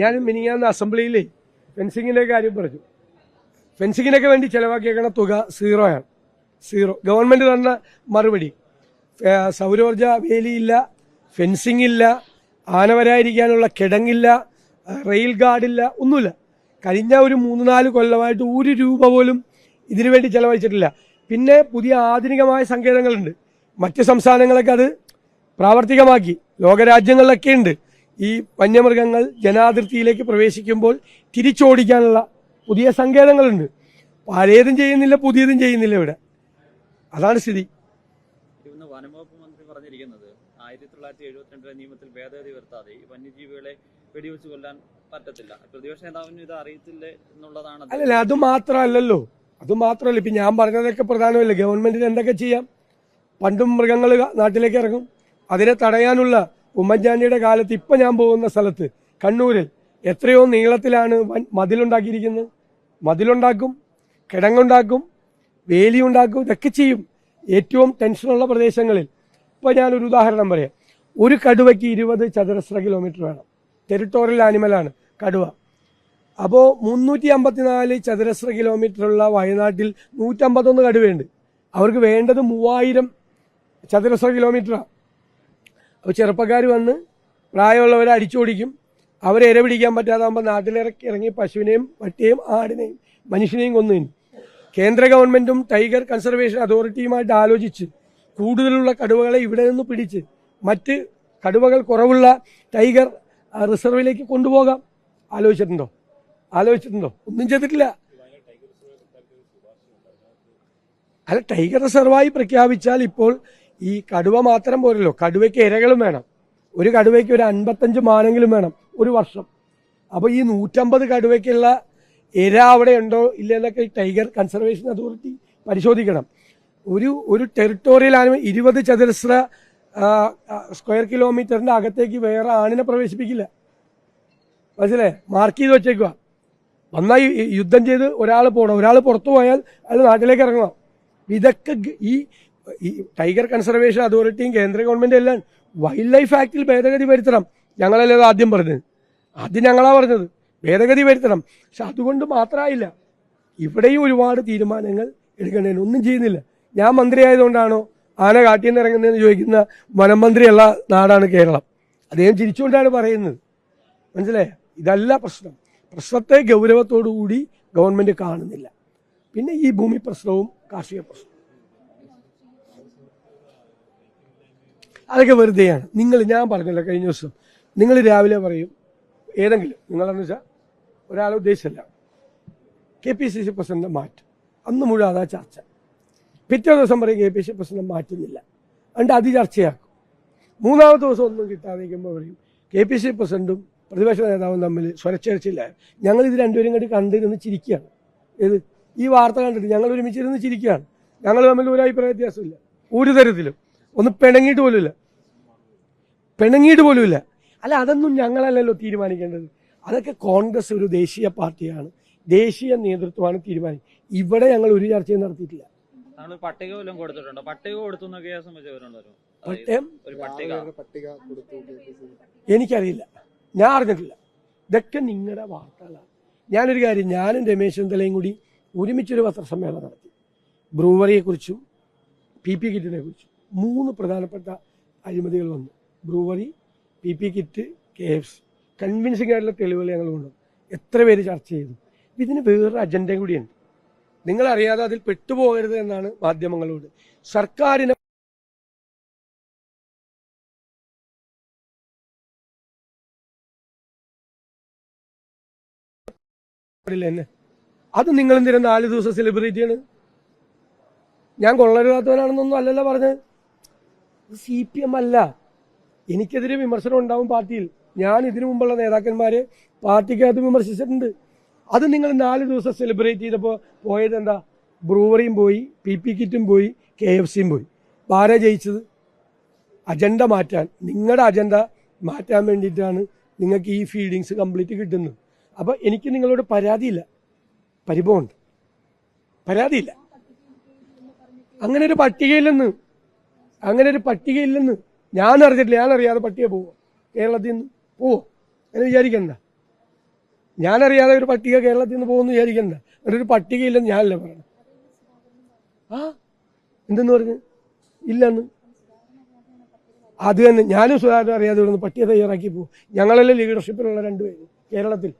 ഞാൻ മിനിങ്ങാന്ന് അസംബ്ലിയിലേ ഫെൻസിങ്ങിന്റെ കാര്യം പറഞ്ഞു. ഫെൻസിങ്ങിനൊക്കെ വേണ്ടി ചെലവാക്കിയേക്കണ തുക സീറോയാണ് സീറോ. ഗവൺമെന്റ് തന്ന മറുപടി. സൗരോർജ വേലിയില്ല ഫെൻസിംഗ് ഇല്ല ആന വരാതിരിക്കാനുള്ള കിടങ്ങില്ല റെയിൽ ഗാർഡില്ല ഒന്നുമില്ല. കഴിഞ്ഞ ഒരു മൂന്ന് നാല് കൊല്ലമായിട്ട് ഒരു രൂപ പോലും ഇതിനു വേണ്ടി ചെലവഴിച്ചിട്ടില്ല. പിന്നെ പുതിയ ആധുനികമായ സങ്കേതങ്ങളുണ്ട്. മറ്റ് സംസ്ഥാനങ്ങളൊക്കെ അത് പ്രാവർത്തികമാക്കി. ലോകരാജ്യങ്ങളിലൊക്കെ ഉണ്ട്. ഈ വന്യമൃഗങ്ങൾ ജനാതിർത്തിയിലേക്ക് പ്രവേശിക്കുമ്പോൾ തിരിച്ചോടിക്കാനുള്ള പുതിയ സങ്കേതങ്ങളുണ്ട്. പഴയതും ചെയ്യുന്നില്ല പുതിയതും ചെയ്യുന്നില്ല ഇവിടെ. അതാണ് സ്ഥിതി. വനംവകുപ്പ് മന്ത്രി പറഞ്ഞിരിക്കുന്നത് ആയിരത്തി തൊള്ളായിരത്തി എഴുപത്തിരണ്ടിലെ നിയമത്തിൽ ഭേദഗതി വരുത്താതെ ഈ വന്യജീവികളെ വെടിവെച്ച് കൊല്ലാൻ പറ്റത്തില്ല. പ്രതിപക്ഷ നേതാവിന് ഇത് അറിയത്തില്ലേ എന്നുള്ളതാണ് അല്ലല്ല അത് മാത്രമല്ലല്ലോ. അത് മാത്രമല്ല ഇപ്പം ഞാൻ പറഞ്ഞതൊക്കെ പ്രധാനമല്ലേ? ഗവൺമെന്റിന് എന്തൊക്കെ ചെയ്യാം? പണ്ടും മൃഗങ്ങൾ നാട്ടിലേക്ക് ഇറങ്ങും. അതിനെ തടയാനുള്ള ഉമ്മൻചാണ്ടിയുടെ കാലത്ത് ഇപ്പം ഞാൻ പോകുന്ന സ്ഥലത്ത് കണ്ണൂരിൽ എത്രയോ നീളത്തിലാണ് മതിലുണ്ടാക്കിയിരിക്കുന്നത്. മതിലുണ്ടാക്കും കിടങ്ങുണ്ടാക്കും വേലിയുണ്ടാക്കും ഇതൊക്കെ ചെയ്യും. ഏറ്റവും ടെൻഷനുള്ള പ്രദേശങ്ങളിൽ. ഇപ്പോൾ ഞാനൊരു ഉദാഹരണം പറയാം. ഒരു കടുവയ്ക്ക് ഇരുപത് ചതുരശ്ര കിലോമീറ്റർ വേണം. ടെറിട്ടോറിയൽ ആനിമലാണ് കടുവ. അപ്പോൾ മുന്നൂറ്റി അമ്പത്തിനാല് ചതുരശ്ര കിലോമീറ്ററുള്ള വയനാട്ടിൽ നൂറ്റമ്പത്തൊന്ന് കടുവയുണ്ട്. അവർക്ക് വേണ്ടത് മൂവായിരം ചതുരശ്ര കിലോമീറ്ററാണ് അപ്പോൾ ചെറുപ്പക്കാർ വന്ന് പ്രായമുള്ളവരെ അടിച്ചോടിക്കും. അവരെ ഇര പിടിക്കാൻ പറ്റാതാകുമ്പോൾ നാട്ടിലിറക്കി ഇറങ്ങി പശുവിനെയും പട്ടിയെയും ആടിനെയും മനുഷ്യനെയും കൊന്നു കേന്ദ്ര ഗവൺമെന്റും ടൈഗർ കൺസർവേഷൻ അതോറിറ്റിയുമായിട്ട് ആലോചിച്ച് കൂടുതലുള്ള കടുവകളെ ഇവിടെ നിന്ന് പിടിച്ച് മറ്റ് കടുവകൾ കുറവുള്ള ടൈഗർ റിസർവിലേക്ക് കൊണ്ടുപോകാം. ആലോചിച്ചിട്ടുണ്ടോ? ആലോചിച്ചിട്ടുണ്ടോ? ഒന്നും ചെയ്തിട്ടില്ല. അല്ല ടൈഗർ റിസർവായി പ്രഖ്യാപിച്ചാൽ ഇപ്പോൾ ഈ കടുവ മാത്രം പോരല്ലോ. കടുവയ്ക്ക് ഇരകളും വേണം. ഒരു കടുവയ്ക്ക് ഒരു അൻപത്തഞ്ച് മാനെങ്കിലും വേണം ഒരു വർഷം. അപ്പോൾ ഈ നൂറ്റമ്പത് കടുവയ്ക്കുള്ള ഇര അവിടെ ഉണ്ടോ ഇല്ലെന്നൊക്കെ ടൈഗർ കൺസർവേഷൻ അതോറിറ്റി പരിശോധിക്കണം. ഒരു ഒരു ടെറിട്ടോറിയൽ ഇരുപത് ചതുരശ്ര സ്ക്വയർ കിലോമീറ്ററിന്റെ അകത്തേക്ക് വേറെ ആണിനെ പ്രവേശിപ്പിക്കില്ല. മനസ്സിലേ മാർക്ക് ചെയ്ത് വെച്ചേക്കുക വന്നാൽ യുദ്ധം ചെയ്ത് ഒരാൾ പോകണം ഒരാൾ പുറത്തു പോയാൽ അയാൾ നാട്ടിലേക്ക് ഇറങ്ങണം. ഇതൊക്കെ ഈ ഈ ടൈഗർ കൺസർവേഷൻ അതോറിറ്റിയും കേന്ദ്ര ഗവൺമെന്റ് എല്ലാം വൈൽഡ് ലൈഫ് ആക്ടിൽ ഭേദഗതി വരുത്തണം. ഞങ്ങളല്ലേ അത് ആദ്യം പറഞ്ഞത്? ആദ്യം ഞങ്ങളാ പറഞ്ഞത്. ഭേദഗതി വരുത്തണം. പക്ഷെ അതുകൊണ്ട് മാത്രമായില്ല ഇവിടെയും ഒരുപാട് തീരുമാനങ്ങൾ എടുക്കേണ്ടതിന് ഒന്നും ചെയ്യുന്നില്ല. ഞാൻ മന്ത്രി മന്ത്രിയായതുകൊണ്ടാണോ ആന കാട്ടിൽ ഇറങ്ങുന്നതെന്ന് ചോദിക്കുന്ന വനം മന്ത്രിയുള്ള നാടാണ് കേരളം. അദ്ദേഹം ചിരിച്ചുകൊണ്ടാണ് പറയുന്നത്. മനസ്സിലായ? ഇതല്ല പ്രശ്നം. പ്രശ്നത്തെ ഗൗരവത്തോടുകൂടി ഗവൺമെന്റ് കാണുന്നില്ല. പിന്നെ ഈ ഭൂമി പ്രശ്നവും കാർഷിക പ്രശ്നവും. അതൊക്കെ വെറുതെയാണ്. നിങ്ങൾ ഞാൻ പറഞ്ഞല്ലോ കഴിഞ്ഞ ദിവസം. നിങ്ങൾ രാവിലെ പറയും ഏതെങ്കിലും നിങ്ങളെന്ന് വെച്ചാൽ ഒരാളെ ഉദ്ദേശിച്ചല്ല. K P C C president മാറ്റും. അന്ന് മുഴുവൻ അതാ ചർച്ച. പിറ്റേ ദിവസം പറയും കെ പി സി പ്രസിഡന്റ് മാറ്റുന്നില്ല. അതുകൊണ്ട് അത് ചർച്ചയാക്കും. മൂന്നാമത്തെ ദിവസം ഒന്നും കിട്ടാതിരിക്കുമ്പോൾ പറയും കെ പി സി പ്രസിഡന്റും പ്രതിപക്ഷ നേതാവും തമ്മിൽ സ്വരച്ചേർച്ചയില്ല. ഞങ്ങൾ ഇത് രണ്ടുപേരും കണ്ടി കണ്ടിരുന്ന് ചിരിക്കുകയാണ്. ഏത്? ഈ വാർത്ത കണ്ടിട്ട് ഞങ്ങൾ ഒരുമിച്ചിരുന്ന് ചിരിക്കുകയാണ്. ഞങ്ങൾ തമ്മിൽ ഒരു അഭിപ്രായ വ്യത്യാസമില്ല. ഒരു തരത്തിലും. ഒന്ന് പിണങ്ങിയിട്ട് പോലുമില്ല. പിണങ്ങിയിട്ട് പോലുമില്ല. അല്ല അതൊന്നും ഞങ്ങളല്ലല്ലോ തീരുമാനിക്കേണ്ടത്. അതൊക്കെ കോൺഗ്രസ് ഒരു ദേശീയ പാർട്ടിയാണ്. ദേശീയ നേതൃത്വമാണ് തീരുമാനിക്കുന്നത്. ഇവിടെ ഞങ്ങൾ ഒരു ചർച്ചയും നടത്തിയിട്ടില്ല. പട്ടിക വല്ലതും കൊടുത്തിട്ടുണ്ടോ? പട്ടിക കൊടുത്തു എനിക്കറിയില്ല. ഞാൻ അറിഞ്ഞിട്ടില്ല. ഇതൊക്കെ നിങ്ങളുടെ വാർത്തകളാണ്. ഞാനൊരു കാര്യം ഞാനും രമേശ് ചെന്നിത്തലയും കൂടി ഒരുമിച്ചൊരു പത്രസമ്മേളനം നടത്തി. ബ്രൂവറിയെക്കുറിച്ചും പി പി കിറ്റിനെ കുറിച്ചും മൂന്ന് പ്രധാനപ്പെട്ട അഴിമതികൾ വന്നു. Brewery P P kit K F C. Convincing ആയിട്ടുള്ള തെളിവുകൾ ഞങ്ങൾ കൊണ്ടുവന്നു എത്ര പേര് ചർച്ച ചെയ്തു. ഇതിന് വേറൊരു അജണ്ടയും കൂടിയുണ്ട് നിങ്ങളറിയാതെ അതിൽ പെട്ടുപോകരുത് എന്നാണ് മാധ്യമങ്ങളോട്. സർക്കാരിനെ എന്നെ അത് നിങ്ങൾ എന്തിനാ നാല് ദിവസം സെലിബ്രേറ്റ് ചെയ്യണ്? ഞാൻ കൊള്ളരുതാത്തവനാണെന്നൊന്നും അല്ലല്ലോ പറഞ്ഞത്. സി പി എം അല്ല. എനിക്കെതിരെ വിമർശനം ഉണ്ടാവും പാർട്ടിയിൽ. ഞാൻ ഇതിനു മുമ്പുള്ള നേതാക്കന്മാരെ പാർട്ടിക്കകത്ത് വിമർശിച്ചിട്ടുണ്ട്. അത് നിങ്ങൾ നാല് ദിവസം സെലിബ്രേറ്റ് ചെയ്തപ്പോൾ പോയത് എന്താ? ബ്രൂവറിയും പോയി പി പി കിറ്റും പോയി കെ എഫ് സിയും പോയി. ആരാ ജയിച്ചത്? അജണ്ട മാറ്റാൻ. നിങ്ങളുടെ അജണ്ട മാറ്റാൻ വേണ്ടിയിട്ടാണ് നിങ്ങൾക്ക് ഈ ഫീഡിങ്സ് കംപ്ലീറ്റ് കിട്ടുന്നത്. അപ്പോൾ എനിക്ക് നിങ്ങളോട് പരാതിയില്ല. പരിഭവമുണ്ട്. പരാതിയില്ല. അങ്ങനെ ഒരു പട്ടികയില്ലെന്ന്. അങ്ങനെ ഒരു പട്ടികയില്ലെന്ന്. ഞാൻ അറിഞ്ഞിട്ടില്ല ഞാൻ അറിയാതെ പട്ടിയെ പോവോ? കേരളത്തിൽ നിന്ന് പോവോ? എന്ന് വിചാരിക്കണ്ട. ഞാനറിയാതെ ഒരു പട്ടിക കേരളത്തിൽ നിന്ന് പോകുമെന്ന് വിചാരിക്കണ്ട. എന്നിട്ട് പട്ടിക പട്ടികയില്ലെന്ന് ഞാനല്ലേ പറയണം? ആ? എന്തെന്ന് പറഞ്ഞു? ഇല്ലെന്ന്. അത് തന്നെ. ഞാനും സുധാകരൻ അറിയാതെ ഇവിടുന്ന് പട്ടിക തയ്യാറാക്കി പോകും ഞങ്ങളെല്ലാം ലീഡർഷിപ്പിലുള്ള രണ്ടുപേര് കേരളത്തിൽ.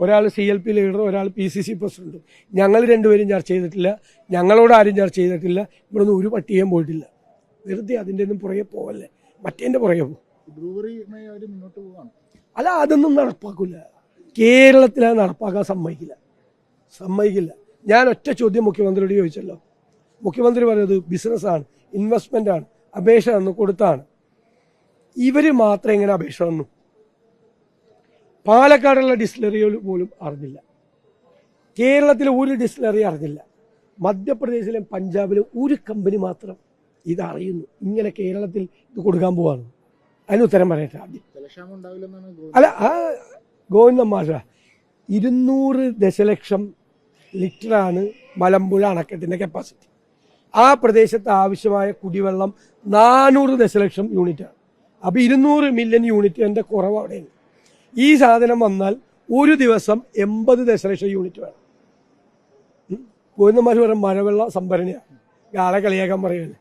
ഒരാൾ സി എൽ പി ലീഡർ ഒരാൾ പി സി സി പ്രസിഡന്റ്. ഞങ്ങൾ രണ്ടുപേരും ചർച്ച ചെയ്തിട്ടില്ല. ഞങ്ങളോട് ആരും ചർച്ച ചെയ്തിട്ടില്ല. ഇവിടുന്ന് ഒരു പട്ടികയും പോയിട്ടില്ല. വെറുതെ അതിന്റെ ഒന്നും പുറകെ പോവല്ലേ? മറ്റേന്റെ പുറകെ പോകും അല്ല അതൊന്നും നടപ്പാക്കില്ല കേരളത്തിൽ അത് നടപ്പാക്കാൻ സമ്മതിക്കില്ല. സമ്മതിക്കില്ല. ഞാൻ ഒറ്റ ചോദ്യം മുഖ്യമന്ത്രിയോട് ചോദിച്ചല്ലോ. മുഖ്യമന്ത്രി പറയുന്നത് ബിസിനസ്സാണ് ഇൻവെസ്റ്റ്മെന്റാണ് ആണ് അപേക്ഷ തന്നു കൊടുത്താണ്. ഇവർ മാത്രം എങ്ങനെ അപേക്ഷ തന്നു? പാലക്കാടുള്ള ഡിസ്റ്റിലറികൾ പോലും അറിഞ്ഞില്ല. കേരളത്തിലെ ഒരു ഡിസ്റ്റിലറി അറിഞ്ഞില്ല. മധ്യപ്രദേശിലും പഞ്ചാബിലും ഒരു കമ്പനി മാത്രം ഇത് അറിയുന്നു ഇങ്ങനെ കേരളത്തിൽ ഇത് കൊടുക്കാൻ പോവാണ്. അതിന് ഉത്തരം പറയട്ടെ ആദ്യം. അല്ല ആ ഗോവിന്ദൻ മാഷ ഇരുന്നൂറ് ദശലക്ഷം ലിറ്ററാണ് മലമ്പുഴ അണക്കെട്ടിന്റെ കപ്പാസിറ്റി ആ പ്രദേശത്ത് ആവശ്യമായ കുടിവെള്ളം നാനൂറ് ദശലക്ഷം യൂണിറ്റാണ്. അപ്പോൾ ഇരുന്നൂറ് മില്യൺ യൂണിറ്റിന്റെ കുറവ് അവിടെയുണ്ട് ഈ സാധനം വന്നാൽ ഒരു ദിവസം എൺപത് ദശലക്ഷം യൂണിറ്റ് വേണം. ഗോവിന്ദന്മാർ പറയും മഴവെള്ള സംഭരണിയാണ് ആളെ കളിയാക്കാൻ പറയുന്നത്